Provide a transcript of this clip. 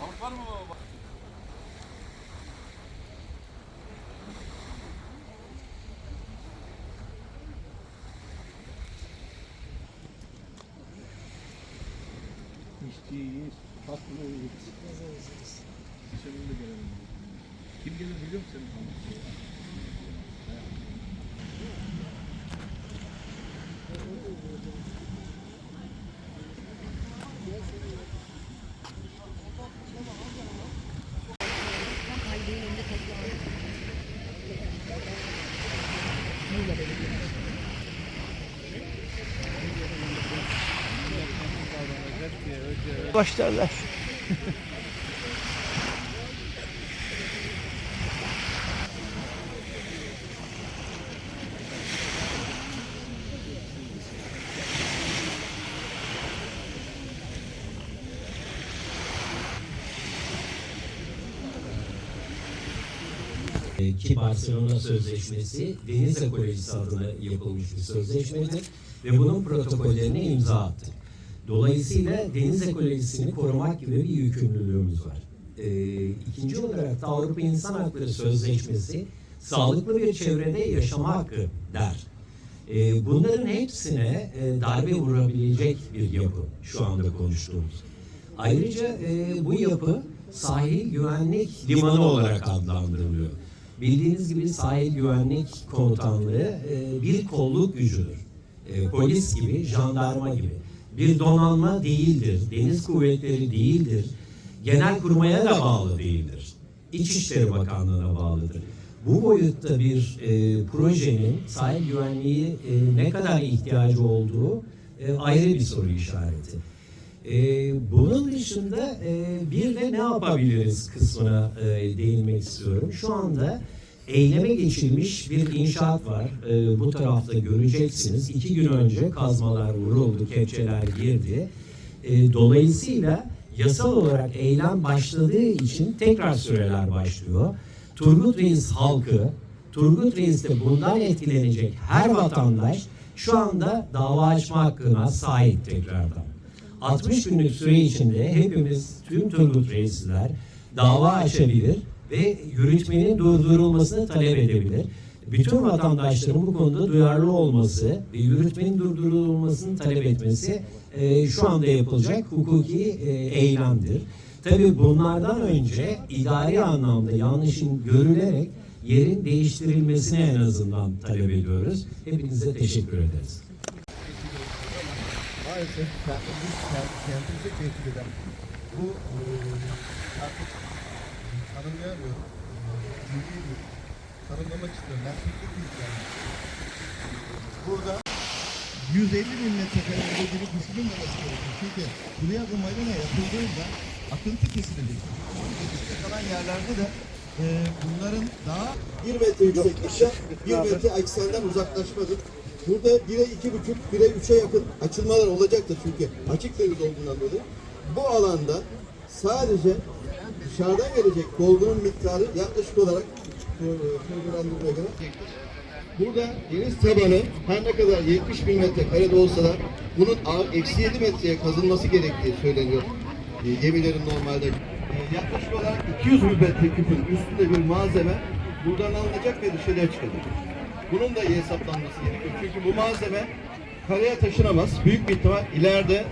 Var mı baba? İçtiğiyiz, tatlıyız. Senin de gelelim. Kim gelir biliyor musun senin başlarlar. E, ki Barcelona Sözleşmesi deniz ekolojisi adına yapılmış bir sözleşmedir ve bunun protokollerine imza attık. Dolayısıyla deniz ekolojisini korumak gibi bir yükümlülüğümüz var. E, ikinci olarak da Avrupa İnsan Hakları Sözleşmesi sağlıklı bir çevrede yaşama hakkı der. E, bunların hepsine e, darbe vurabilecek bir yapı şu anda konuştuğumuz. Ayrıca e, bu yapı sahil güvenlik limanı olarak adlandırılıyor. Bildiğiniz gibi sahil güvenlik komutanlığı e, bir kolluk gücüdür. E, polis gibi, jandarma gibi. Bir donanma değildir, deniz kuvvetleri değildir. Genel kurmaya da bağlı değildir. İçişleri Bakanlığı'na bağlıdır. Bu boyutta bir e, projenin sahil güvenliği e, ne kadar ihtiyacı olduğu e, ayrı bir soru işareti. Ee, bunun dışında e, bir de ne yapabiliriz kısmına e, değinmek istiyorum. Şu anda eyleme geçilmiş bir inşaat var. E, bu tarafta göreceksiniz. İki gün önce kazmalar vuruldu, kepçeler girdi. E, dolayısıyla yasal olarak eylem başladığı için tekrar süreler başlıyor. Turgut Reis halkı, Turgut Reis'te bundan etkilenecek her vatandaş şu anda dava açma hakkına sahip tekrardan. 60 günlük süre içinde hepimiz tüm Turgut Reisler dava açabilir ve yürütmenin durdurulmasını talep edebilir. Bütün vatandaşların bu konuda duyarlı olması ve yürütmenin durdurulmasını talep etmesi e, şu anda yapılacak hukuki e, eylemdir. Tabii bunlardan önce idari anlamda yanlışın görülerek yerin değiştirilmesini en azından talep ediyoruz. Hepinize teşekkür ederiz. maalesef kendimiz kendimize tehdit eden bu e, artık Milli bir tanımlamak istiyorum. Ben büyük yani. Burada 150 bin metrekare üretimi düşünülmemesi gerekiyor. Çünkü buraya bu marina yapıldığında akıntı kesilecek. Üstte kalan yerlerde de e, bunların daha 1 metre yükseklikte 1 metre eksen'den uzaklaşmadır. Burada 1'e 2,5, 1'e 3'e yakın açılmalar olacaktır çünkü açık deniz olduğundan dolayı. Bu alanda sadece dışarıdan gelecek dolgunun miktarı yaklaşık olarak programlandırmaya göre Burada deniz tabanı her ne kadar 70 bin metrekarede olsa da bunun eksi 7 metreye kazılması gerektiği söyleniyor. E, gemilerin normalde e, yaklaşık olarak 200 metreküpün üstünde bir malzeme buradan alınacak ve dışarıya çıkacak. Bunun da iyi hesaplanması gerekiyor. Çünkü bu malzeme karaya taşınamaz. Büyük bir ihtimal ileride